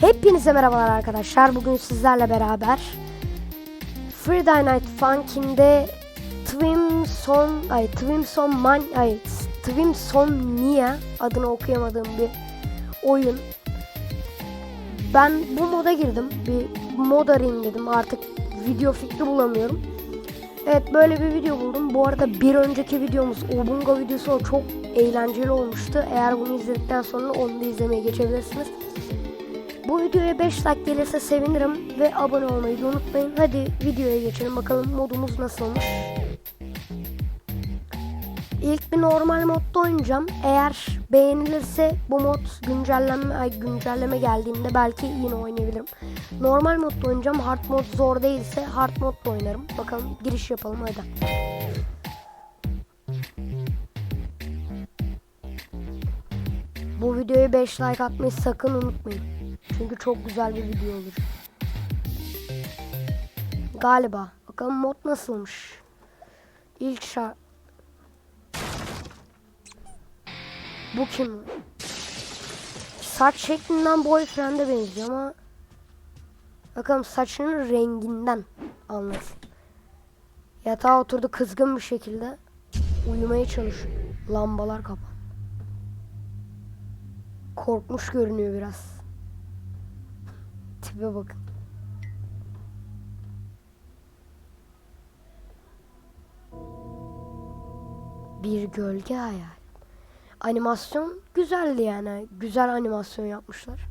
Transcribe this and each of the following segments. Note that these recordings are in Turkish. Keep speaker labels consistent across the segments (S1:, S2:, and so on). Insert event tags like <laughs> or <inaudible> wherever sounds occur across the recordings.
S1: Hepinize merhabalar arkadaşlar. Bugün sizlerle beraber Friday Night Funkin'de Twimson ay Twimson Man ay Twimsonia adını okuyamadığım bir oyun. Ben bu moda girdim. Bir mod arayayım dedim. Artık video fikri bulamıyorum. Evet böyle bir video buldum. Bu arada bir önceki videomuz Obunga videosu o çok eğlenceli olmuştu. Eğer bunu izledikten sonra onu da izlemeye geçebilirsiniz. Bu videoya 5 like gelirse sevinirim ve abone olmayı da unutmayın. Hadi videoya geçelim bakalım modumuz nasıl olmuş. İlk bir normal modda oynayacağım. Eğer beğenilirse bu mod güncelleme ay güncelleme geldiğinde belki yine oynayabilirim. Normal modda oynayacağım. Hard mod zor değilse hard modda oynarım. Bakalım giriş yapalım hadi. Videoya 5 like atmayı sakın unutmayın. Çünkü çok güzel bir video olur. Galiba. Bakalım mod nasılmış. İlk şart. Bu kim? Saç şeklinden boyfriend'e benziyor ama bakalım saçının renginden anlasın. Yatağa oturdu kızgın bir şekilde uyumaya çalışıyor. Lambalar kapan. Korkmuş görünüyor biraz. Tipe bakın. Bir gölge hayal. Animasyon güzeldi yani. Güzel animasyon yapmışlar.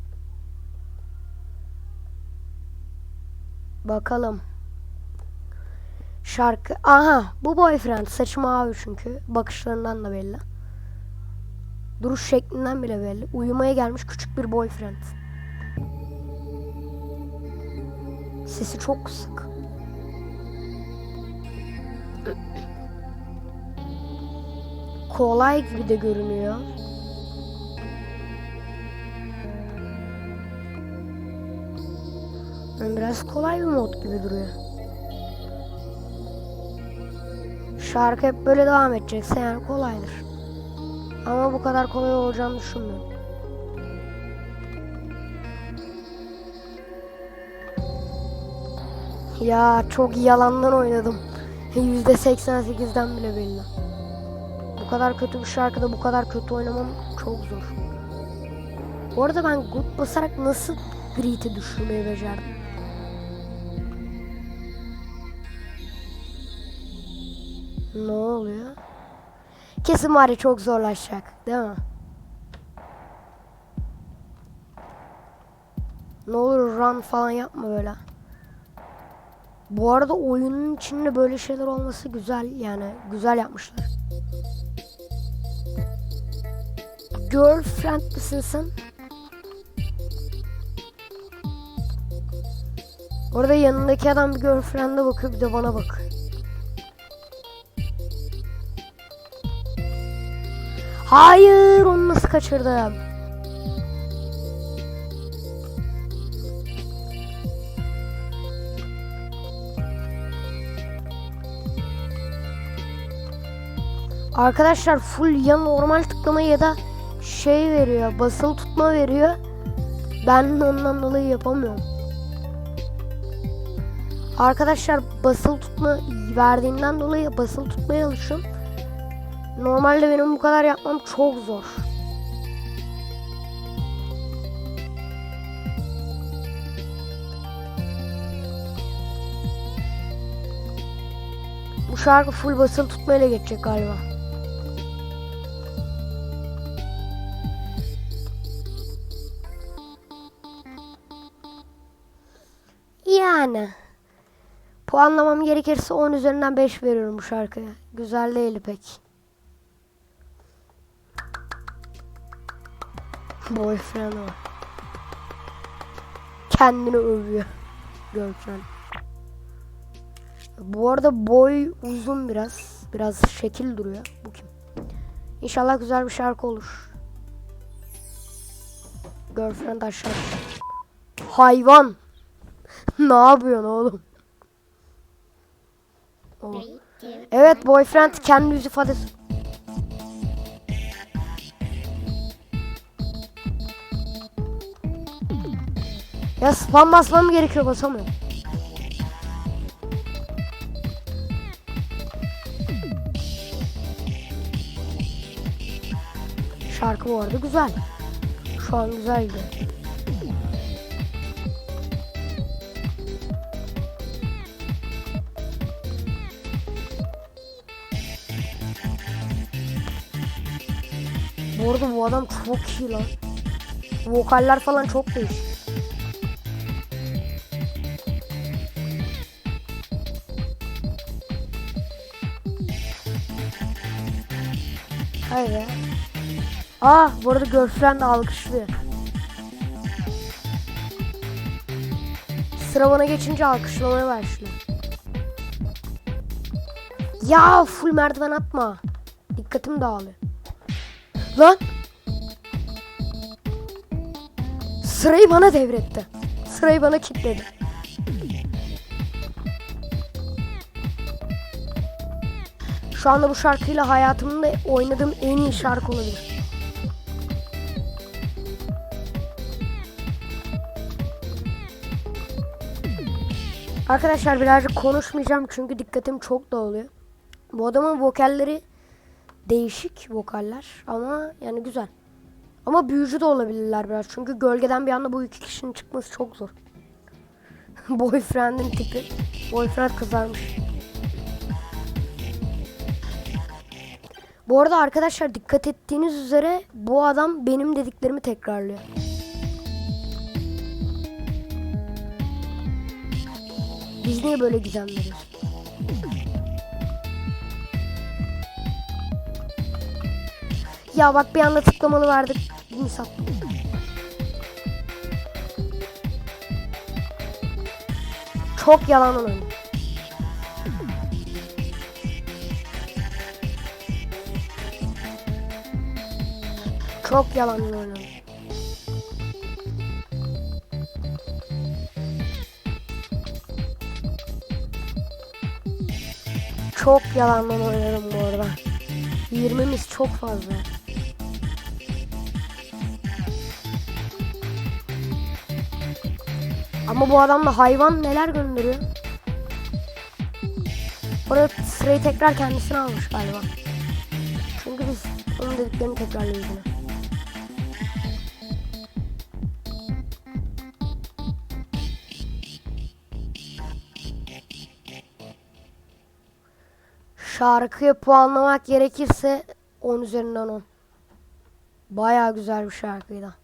S1: Bakalım. Şarkı. Aha bu boyfriend. Saçı mavi çünkü. Bakışlarından da belli. Duruş şeklinden bile belli. Uyumaya gelmiş küçük bir boyfriend. Sesi çok kısık. Kolay gibi de görünüyor. Yani biraz kolay bir mod gibi duruyor. Şarkı hep böyle devam edecekse yani kolaydır. Ama bu kadar kolay olacağını düşünmüyorum. Ya çok yalandan oynadım. %88'den bile belli. Bu kadar kötü bir şarkıda bu kadar kötü oynamam çok zor. Bu arada ben good basarak nasıl grid'i düşürmeyi becerdim? Ne oluyor? Kesin var ya çok zorlaşacak değil mi? Ne olur run falan yapma böyle. Bu arada oyunun içinde böyle şeyler olması güzel yani güzel yapmışlar. Girlfriend misin sen? Orada yanındaki adam bir girlfriend'e bakıyor bir de bana bak. Hayır onu nasıl kaçırdım? Arkadaşlar full ya normal tıklama ya da şey veriyor basılı tutma veriyor. Ben ondan dolayı yapamıyorum. Arkadaşlar basılı tutma verdiğinden dolayı basılı tutmaya alışıyorum. Normalde benim bu kadar yapmam çok zor. Bu şarkı full basılı tutmayla geçecek galiba. Yani. Puanlamam gerekirse 10 üzerinden 5 veriyorum bu şarkıya. Güzel değil pek. Boyfriend var. Kendini övüyor. Girlfriend. Bu arada boy uzun biraz. Biraz şekil duruyor. Bu kim? İnşallah güzel bir şarkı olur. Girlfriend aşağı. Hayvan. <laughs> ne yapıyorsun oğlum? O. Evet boyfriend kendi yüz ifadesi. Ya spam basmam gerekiyor basamıyorum. Şarkı bu arada güzel. Şu an güzeldi. Bu arada bu adam çok iyi lan. Vokaller falan çok değişik. Hayır ya. Aa bu arada Girlfriend alkışlıyor. Sıra bana geçince alkışlamaya başlıyor. Ya full merdiven atma. Dikkatim dağılıyor. Lan. Sırayı bana devretti. Sırayı bana kilitledi. Şu anda bu şarkıyla hayatımda oynadığım en iyi şarkı olabilir. Arkadaşlar birazcık konuşmayacağım çünkü dikkatim çok dağılıyor. Bu adamın vokalleri değişik vokaller ama yani güzel. Ama büyücü de olabilirler biraz çünkü gölgeden bir anda bu iki kişinin çıkması çok zor. <laughs> Boyfriend'in tipi. Boyfriend kızarmış. Bu arada arkadaşlar dikkat ettiğiniz üzere bu adam benim dediklerimi tekrarlıyor. Biz niye böyle gizemleriz? Ya bak bir anda tıklamalı verdik. Misal. Çok yalan oyun. Çok yalan oyun. Çok yalandan oynadım bu arada. 20'miz çok fazla. Ama bu adam da hayvan neler gönderiyor. Orada sırayı tekrar kendisine almış galiba. Çünkü biz onun dediklerini tekrarlıyoruz Şarkıyı puanlamak gerekirse 10 üzerinden 10. Baya güzel bir şarkıydı.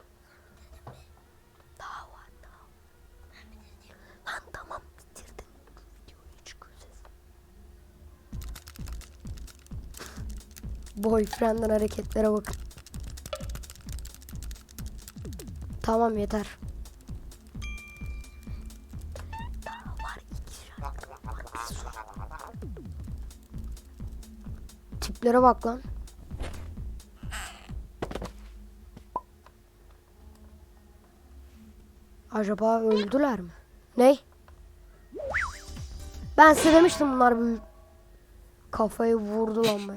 S1: Daha var daha. Lan tamam bitirdin. Videoyu çıkıyor. Boyfriend'in hareketlere bakın. Tamam yeter. Tiplere bak lan. Acaba öldüler mi? Ney? Ben size demiştim bunlar büyük. Kafayı vurdu lan be.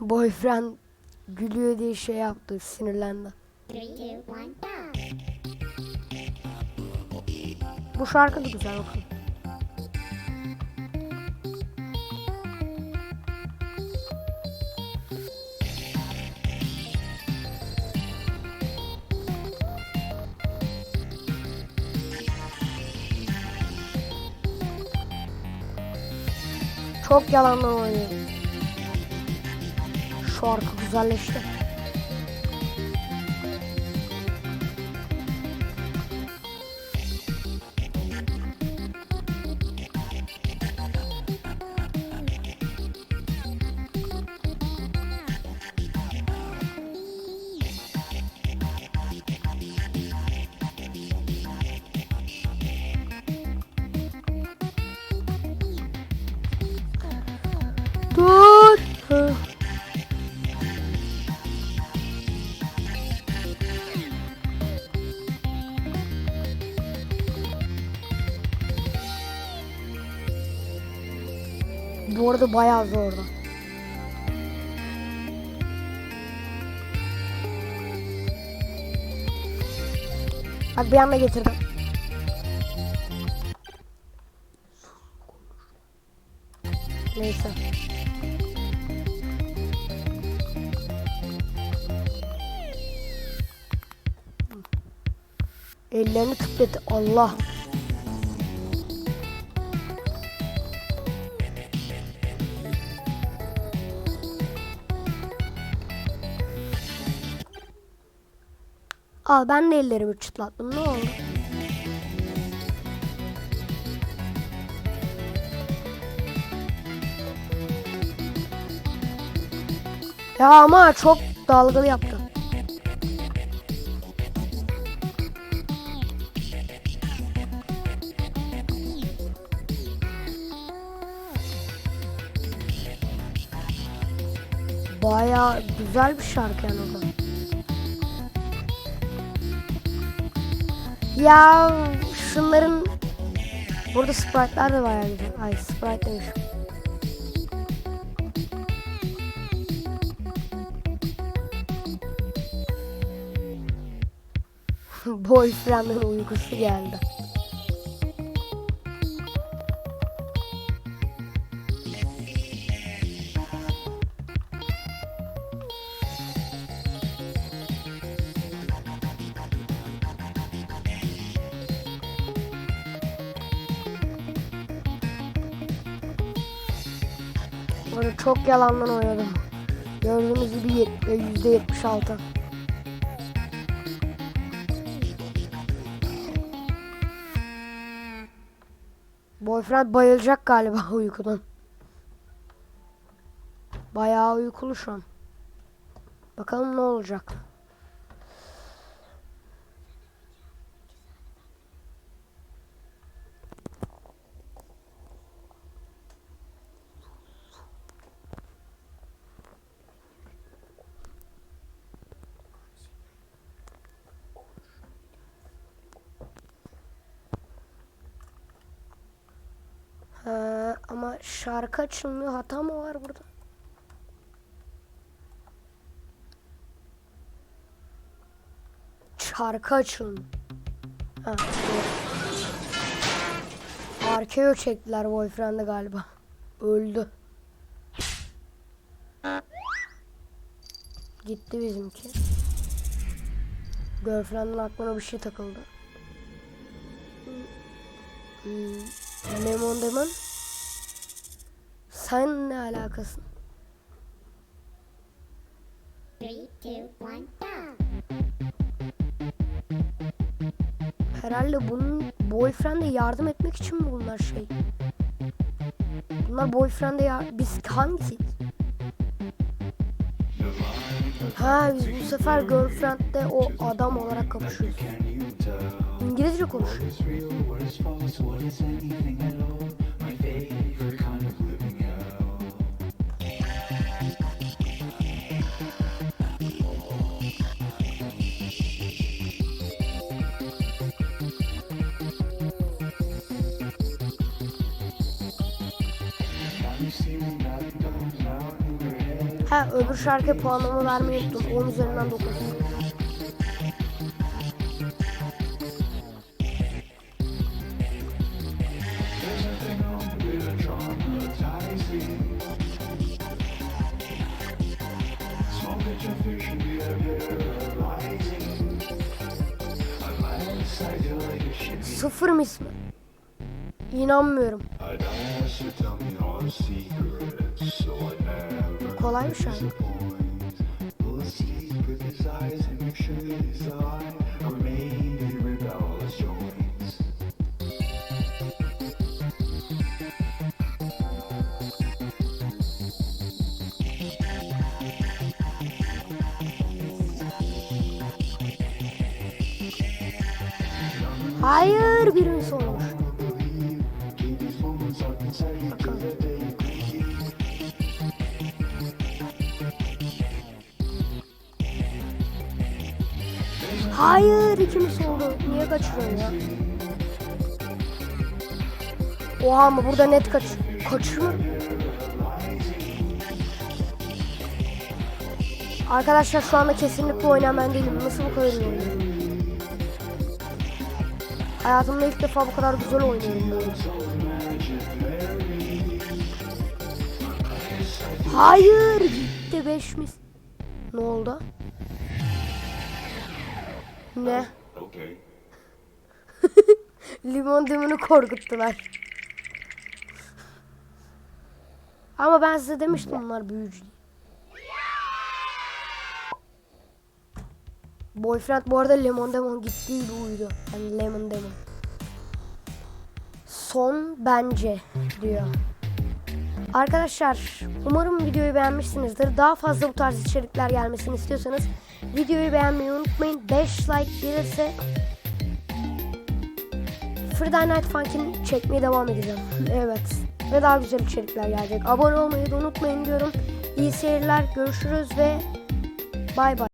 S1: Boyfriend gülüyor diye şey yaptı sinirlendi.
S2: Three, two, one, go.
S1: Bu şarkı da güzel bakın. Çok yalandan oynuyor. Şarkı güzelleşti. zordu bayağı zordu. Bak bir anda getirdim. Neyse. Ellerini kıplet Allah. Al ben de ellerimi çıtlattım. Ne oldu? Ya ama çok dalgalı yaptı. Baya güzel bir şarkı yani o da. Ya şunların burada sprite'lar da bayağı güzel. Ay sprite demişim. <laughs> Boyfriend'in uykusu geldi. Böyle çok yalandan oynadım. Gördüğünüz gibi yet- yüzde yetmiş altı. Boyfriend bayılacak galiba <laughs> uykudan. Bayağı uykulu şu an. Bakalım ne olacak. Ha, ama şarkı açılmıyor. Hata mı var burada? Şarkı açılmıyor. Ha. Arkeo çektiler boyfriend'i galiba. Öldü. Gitti bizimki. Girlfriend'in aklına bir şey takıldı. Hmm. Lemon Demon. Sen ne alakasın?
S2: Three, two, one.
S1: Herhalde bunun boyfriend'e yardım etmek için mi bunlar şey? Bunlar boyfriend'e ya biz hangisi? Ha biz bu sefer girlfriend'de o adam olarak kapışıyoruz. İngilizce konuş. Ha öbür şarkıya puanlama vermeyi unuttum. 10 üzerinden 9. Sıfır mı ismi? İnanmıyorum. Kolay bir
S3: disappoint. Will the secret
S1: Hayır ikimiz oldu. Niye kaçırıyorsun ya? Oha ama burada net kaç kaçırma. Arkadaşlar şu anda kesinlikle oynayan ben değilim. Nasıl bu kadar iyi oynuyorum? Hayatımda ilk defa bu kadar güzel oynuyorum. Hayır gitti 5 mis. Ne oldu? Ne?
S3: Okay. <laughs>
S1: Limon demini korkuttular. Ama ben size demiştim bunlar büyücü. Boyfriend bu arada Lemon Demon gittiği gibi uyudu. Yani Lemon Demon. Son bence diyor. Arkadaşlar umarım videoyu beğenmişsinizdir. Daha fazla bu tarz içerikler gelmesini istiyorsanız videoyu beğenmeyi unutmayın. 5 like gelirse Friday Night Funkin çekmeye devam edeceğim. evet. Ve daha güzel içerikler gelecek. Abone olmayı da unutmayın diyorum. İyi seyirler. Görüşürüz ve bay bay.